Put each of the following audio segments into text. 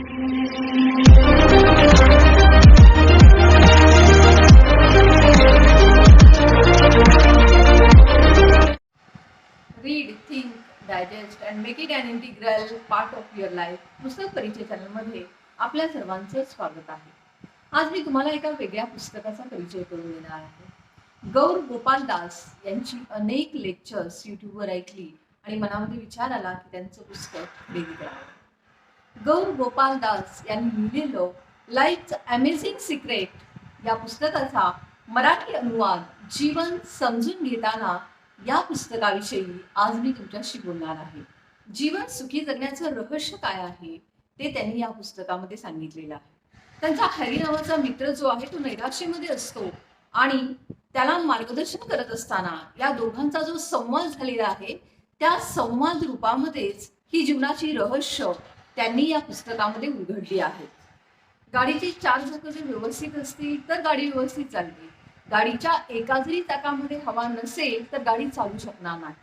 Read think digest and make it an integral part of your life पुस्तक परिचय चॅनलमध्ये आपल्या सर्वांचं स्वागत आहे. आज मी तुम्हाला एका वेगळ्या पुस्तकाचा परिचय करून देणार आहे. गौर गोपाल दास यांची अनेक लेक्चर्स यूट्यूबवर ऐकली आणि मनामध्ये विचार आला की त्यांचं पुस्तक रेडी करावं गौर गोपाल दास यांनी लिहिलेलं लाईफ अमेझिंग सिक्रेट या पुस्तकाचा मराठी अनुवाद जीवन समजून घेताना या पुस्तकाविषयी आज मी तुमच्याशी बोलणार आहे. जीवन सुखी जगण्याचं रहस्य काय आहे ते त्यांनी या पुस्तकामध्ये सांगितलेलं आहे. त्यांचा हरी नावाचा मित्र जो आहे तो नैराश्यमध्ये असतो आणि त्याला मार्गदर्शन करत असताना या दोघांचा जो संवाद झालेला आहे त्या संवाद रूपामध्येच ही जीवनाची रहस्य त्यांनी या पुस्तकामध्ये उघडली आहेत गाडीची चार चाकं जर व्यवस्थित असतील तर गाडी व्यवस्थित चालते. गाडीच्या एका जरी चाकामध्ये हवा नसेल तर गाडी चालू शकणार नाही.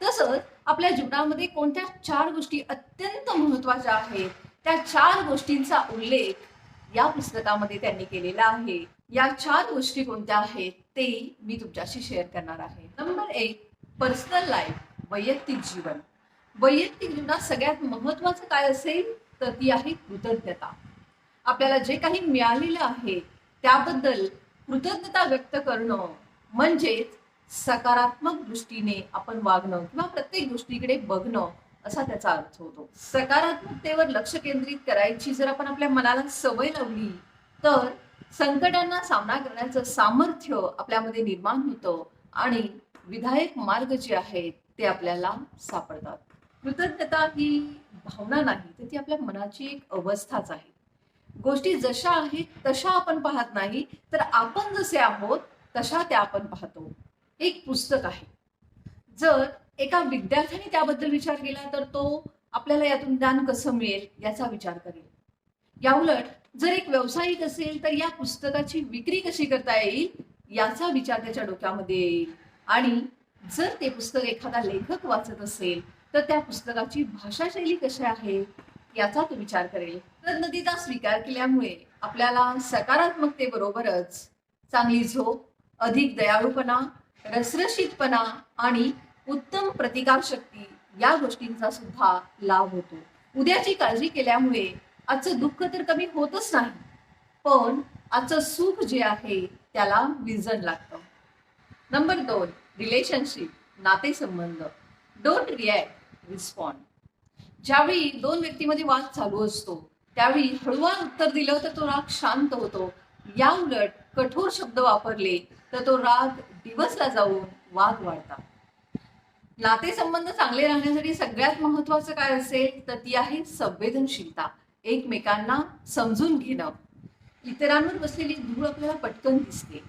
तसंच आपल्या जीवनामध्ये कोणत्या चार गोष्टी अत्यंत महत्त्वाच्या आहेत त्या चार गोष्टींचा उल्लेख या पुस्तकामध्ये त्यांनी केलेला आहे. या चार गोष्टी कोणत्या आहेत ते मी तुमच्याशी शेअर करणार आहे. नंबर एक पर्सनल लाईफ वैयक्तिक जीवन. वैयक्तिक जीवनात सगळ्यात महत्वाचं काय असेल तर ती आहे कृतज्ञता. आपल्याला जे काही मिळालेलं आहे त्याबद्दल कृतज्ञता व्यक्त करणं म्हणजेच सकारात्मक दृष्टीने आपण वागणं किंवा प्रत्येक गोष्टीकडे बघणं असा त्याचा अर्थ होतो. सकारात्मकतेवर लक्ष केंद्रित करायची जर आपण आपल्या मनाला सवय लावली तर संकटांना सामना करण्याचं सामर्थ्य आपल्यामध्ये निर्माण होतं आणि विधायक मार्ग जे आहेत ते आपल्याला सापडतात. कृतज्ञता ही भावना नाही तर ती आपल्या मनाची एक अवस्थाच आहे. गोष्टी जशा आहेत तशा आपण पाहत नाही तर आपण जसे आहोत तशा त्या आपण पाहतो. एक पुस्तक आहे. जर एका विद्यार्थ्याने त्याबद्दल विचार केला तर तो आपल्याला यातून ज्ञान कसं मिळेल याचा विचार करेल. याउलट जर एक व्यावसायिक असेल तर या पुस्तकाची विक्री कशी करता येईल याचा विचार त्याच्या डोक्यामध्ये येईल. आणि जर ते पुस्तक एखादा लेखक वाचत असेल तर त्या पुस्तकाची भाषाशैली कशी आहे याचा तो विचार करेल. तर नदीचा स्वीकार केल्यामुळे आपल्याला सकारात्मकतेबरोबरच चांगली झोप अधिक दयाळूपणा रसरशीतपणा आणि उत्तम प्रतिकारशक्ती या गोष्टींचा सुद्धा लाभ होतो. उद्याची काळजी केल्यामुळे आजचं दुःख तर कमी होतच नाही पण आजचं सुख जे आहे त्याला विजन लागतं. नंबर दोन रिलेशनशिप नातेसंबंध. डोंट रिॲक्ट रिस्पॉन्ड ज्यावेळी दोन व्यक्तीमध्ये वाद चालू असतो त्यावेळी हळूवार उत्तर दिलं तर तो राग शांत होतो. या उलट कठोर शब्द वापरले तर तो राग दिवसला जाऊन वाद वाढतात. नातेसंबंध चांगले राहण्यासाठी सगळ्यात महत्वाचं काय असेल तर ती आहे संवेदनशीलता. एकमेकांना समजून घेणं. इतरांवर बसलेली धूळ आपल्याला पटकन दिसते.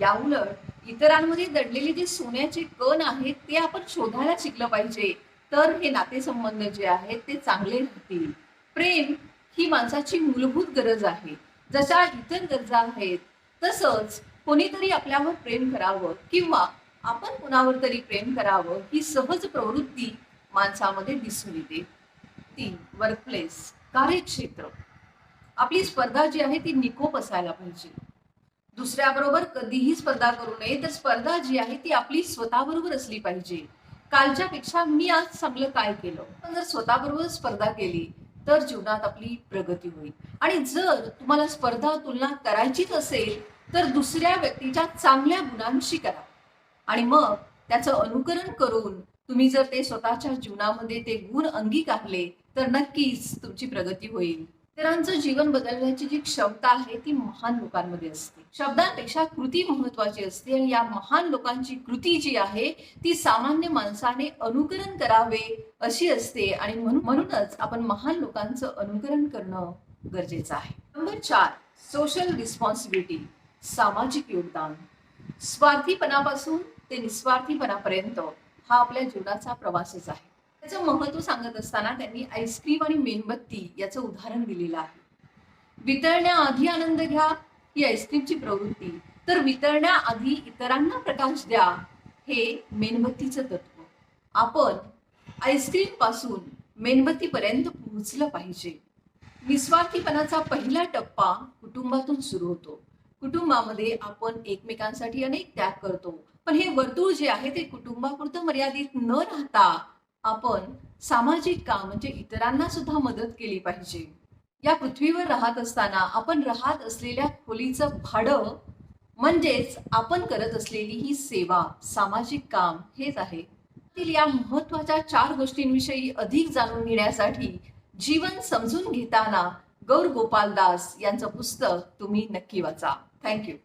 या उलट इतरांमध्ये दडलेले जे सोन्याचे कण आहेत ते आपण शोधायला शिकलं पाहिजे. तर हे नातेसंबंध जे आहेत ते चांगले राहतील. प्रेम ही माणसाची मूलभूत गरज आहे. जशा इतर गरजा आहेत तसंच कोणीतरी आपल्यावर प्रेम करावं किंवा आपण कुणावर तरी प्रेम करावं ही सहज प्रवृत्ती माणसामध्ये दिसून येते. तीन वर्कप्लेस कार्यक्षेत्र. आपली स्पर्धा जी आहे ती निकोप असायला पाहिजे. दुसऱ्याबरोबर कधीही स्पर्धा करू नये तर स्पर्धा जी आहे ती आपली स्वतःबरोबर असली पाहिजे. कालच्या पेक्षा मी आज चांगलं काय केलं? पण जर स्वतःबरोबर स्पर्धा केली तर जीवनात आपली प्रगती होईल. आणि जर तुम्हाला स्पर्धा तुलना करायचीच असेल तर दुसऱ्या व्यक्तीच्या चांगल्या गुणांशी करा. आणि मग त्याचं अनुकरण करून तुम्ही जर ते स्वतःच्या जीवनामध्ये ते गुण अंगीकारले तर नक्कीच तुमची प्रगती होईल. इतरांचं जीवन बदलण्याची जी क्षमता आहे ती महान लोकांमध्ये असते. शब्दांपेक्षा कृती महत्वाची असते आणि या महान लोकांची कृती जी आहे ती सामान्य माणसाने अनुकरण करावे अशी असते आणि म्हणून म्हणूनच आपण महान लोकांचं अनुकरण करणं गरजेचं आहे. नंबर चार सोशल रिस्पॉन्सिबिलिटी सामाजिक योगदान. स्वार्थीपणापासून ते निस्वार्थीपणापर्यंत हा आपल्या जीवनाचा प्रवासच आहे. त्याचं महत्त्व सांगत असताना त्यांनी आईस्क्रीम आणि मेणबत्ती याचं उदाहरण दिलेलं आहे. वितळण्याआधी आनंद घ्या ही आईस्क्रीमची प्रवृत्ती. तर वितळण्याआधी इतरांना प्रकाश द्या हे मेणबत्तीचं तत्व. आपण आईस्क्रीमपासून मेणबत्तीपर्यंत पोहोचलं पाहिजे. निस्वार्थीपणाचा पहिला टप्पा कुटुंबातून सुरू होतो. कुटुंबामध्ये आपण एकमेकांसाठी अनेक त्याग करतो. पण हे वर्तुळ जे आहे ते कुटुंबापुरतं मर्यादित न राहता आपण सामाजिक काम म्हणजे इतरांना सुद्धा मदत केली पाहिजे. या पृथ्वीवर राहत असताना आपण राहत असलेल्या खोलीचं भाडं म्हणजेच आपण करत असलेली ही सेवा सामाजिक काम हेच आहे. या महत्त्वाच्या चार गोष्टींविषयी अधिक जाणून घेण्यासाठी जीवन समजून घेताना गौर गोपाल दास यांचं पुस्तक तुम्ही नक्की वाचा. थँक्यू